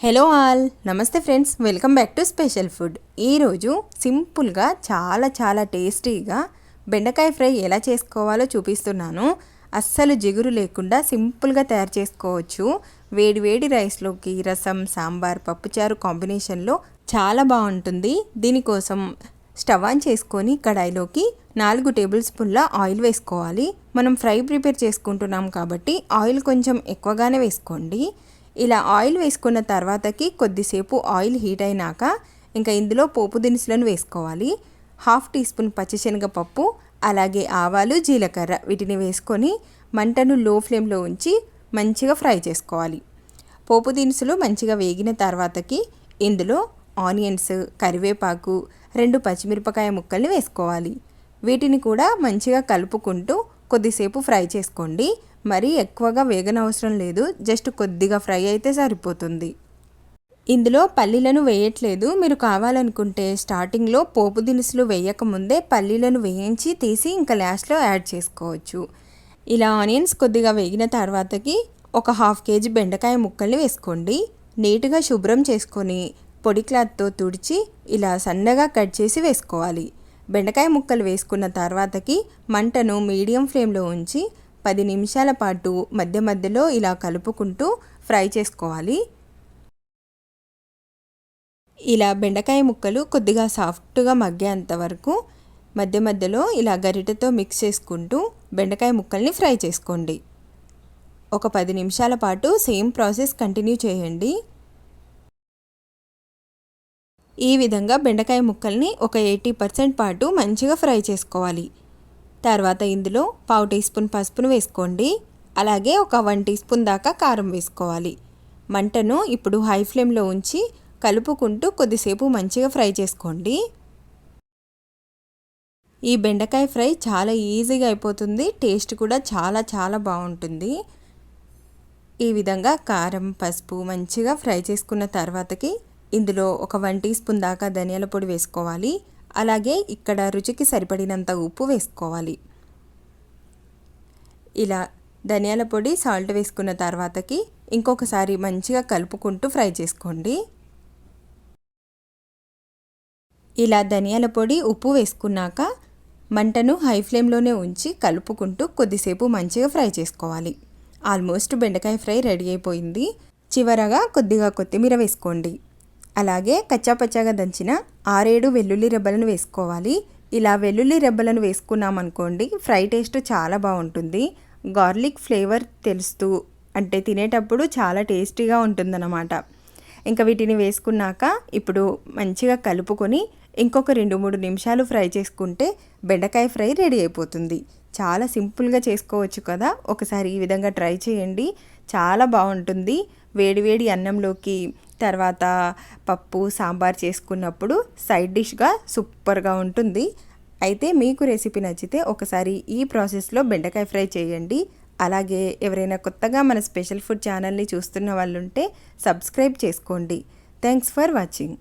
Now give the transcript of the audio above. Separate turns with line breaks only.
Hello all నమస్తే friends welcome back to special food ఈరోజు సింపుల్గా చాలా చాలా టేస్టీగా బెండకాయ ఫ్రై ఎలా చేసుకోవాలో చూపిస్తున్నాను. అస్సలు జిగురు లేకుండా సింపుల్గా తయారు చేసుకోవచ్చు. వేడి వేడి రైస్లోకి రసం సాంబార్ పప్పుచారు కాంబినేషన్లో చాలా బాగుంటుంది. దీనికోసం స్టవ్ ఆన్ చేసుకొని కడాయిలోకి నాలుగు టేబుల్ స్పూన్ల ఆయిల్ వేసుకోవాలి. మనం ఫ్రై ప్రిపేర్ చేసుకుంటున్నాం కాబట్టి ఆయిల్ కొంచెం ఎక్కువగానే వేసుకోండి. ఇలా ఆయిల్ వేసుకున్న తర్వాతకి కొద్దిసేపు ఆయిల్ హీట్ అయినాక ఇంకా ఇందులో పోపు దినుసులను వేసుకోవాలి. హాఫ్ టీ స్పూన్ పచ్చిశనగపప్పు అలాగే ఆవాలు జీలకర్ర వీటిని వేసుకొని మంటను లో ఫ్లేమ్లో ఉంచి మంచిగా ఫ్రై చేసుకోవాలి. పోపు దినుసులు మంచిగా వేగిన తర్వాతకి ఇందులో ఆనియన్స్ కరివేపాకు రెండు పచ్చిమిరపకాయ ముక్కల్ని వేసుకోవాలి. వీటిని కూడా మంచిగా కలుపుకుంటూ కొద్దిసేపు ఫ్రై చేసుకోండి. మరీ ఎక్కువగా వేగనవసరం లేదు జస్ట్ కొద్దిగా ఫ్రై అయితే సరిపోతుంది. ఇందులో పల్లీలను వేయట్లేదు. మీరు కావాలనుకుంటే స్టార్టింగ్లో పోపు దినుసులు వేయకముందే పల్లీలను వేయించి తీసి ఇంకా లాస్ట్లో యాడ్ చేసుకోవచ్చు. ఇలా ఆనియన్స్ కొద్దిగా వేగిన తర్వాతకి ఒక హాఫ్ కేజీ బెండకాయ ముక్కల్ని వేసుకోండి. నీట్గా శుభ్రం చేసుకొని పొడి క్లాత్తో తుడిచి ఇలా సన్నగా కట్ చేసి వేసుకోవాలి. బెండకాయ ముక్కలు వేసుకున్న తర్వాతకి మంటను మీడియం ఫ్లేమ్లో ఉంచి పది నిమిషాల పాటు మధ్య మధ్యలో ఇలా కలుపుకుంటూ ఫ్రై చేసుకోవాలి. ఇలా బెండకాయ ముక్కలు కొద్దిగా సాఫ్ట్గా మగ్గేంత వరకు మధ్య మధ్యలో ఇలా గరిటెతో మిక్స్ చేసుకుంటూ బెండకాయ ముక్కల్ని ఫ్రై చేసుకోండి. ఒక పది నిమిషాల పాటు సేమ్ ప్రాసెస్ కంటిన్యూ చేయండి. ఈ విధంగా బెండకాయ ముక్కల్ని ఒక ఎయిటీ పర్సెంట్ పాటు మంచిగా ఫ్రై చేసుకోవాలి. తర్వాత ఇందులో పావు టీ స్పూన్ పసుపును వేసుకోండి. అలాగే ఒక వన్ టీ స్పూన్ దాకా కారం వేసుకోవాలి. మంటను ఇప్పుడు హై ఫ్లేమ్లో ఉంచి కలుపుకుంటూ కొద్దిసేపు మంచిగా ఫ్రై చేసుకోండి. ఈ బెండకాయ ఫ్రై చాలా ఈజీగా అయిపోతుంది. టేస్ట్ కూడా చాలా చాలా బాగుంటుంది. ఈ విధంగా కారం పసుపు మంచిగా ఫ్రై చేసుకున్న తర్వాతకి ఇందులో ఒక వన్ టీ స్పూన్ దాకా ధనియాల పొడి వేసుకోవాలి. అలాగే ఇక్కడ రుచికి సరిపడినంత ఉప్పు వేసుకోవాలి. ఇలా ధనియాల పొడి సాల్ట్ వేసుకున్న తర్వాతకి ఇంకొకసారి మంచిగా కలుపుకుంటూ ఫ్రై చేసుకోండి. ఇలా ధనియాల పొడి ఉప్పు వేసుకున్నాక మంటను హై ఫ్లేమ్లోనే ఉంచి కలుపుకుంటూ కొద్దిసేపు మంచిగా ఫ్రై చేసుకోవాలి. ఆల్మోస్ట్ బెండకాయ ఫ్రై రెడీ అయిపోయింది. చివరగా కొద్దిగా కొత్తిమీర వేసుకోండి. అలాగే కచ్చాపచ్చాగా దంచిన ఆరేడు వెల్లుల్లి రెబ్బలను వేసుకోవాలి. ఇలా వెల్లుల్లి రెబ్బలను వేసుకున్నామనుకోండి ఫ్రై టేస్ట్ చాలా బాగుంటుంది. గార్లిక్ ఫ్లేవర్ తెలుస్తూ అంటే తినేటప్పుడు చాలా టేస్టీగా ఉంటుందన్నమాట. ఇంకా వీటిని వేసుకున్నాక ఇప్పుడు మంచిగా కలుపుకొని ఇంకొక రెండు మూడు నిమిషాలు ఫ్రై చేసుకుంటే బెండకాయ ఫ్రై రెడీ అయిపోతుంది. చాలా సింపుల్గా చేసుకోవచ్చు కదా? ఒకసారి ఈ విధంగా ట్రై చేయండి. చాలా బాగుంటుంది. వేడివేడి అన్నంలోకి తర్వాత పప్పు సాంబార్ చేసుకున్నప్పుడు సైడ్ డిష్గా సూపర్గా ఉంటుంది. అయితే మీకు రెసిపీ నచ్చితే ఒకసారి ఈ ప్రాసెస్లో బెండకాయ ఫ్రై చేయండి. అలాగే ఎవరైనా కొత్తగా మన స్పెషల్ ఫుడ్ ఛానల్ని చూస్తున్న వాళ్ళు ఉంటే సబ్స్క్రైబ్ చేసుకోండి. Thanks for watching.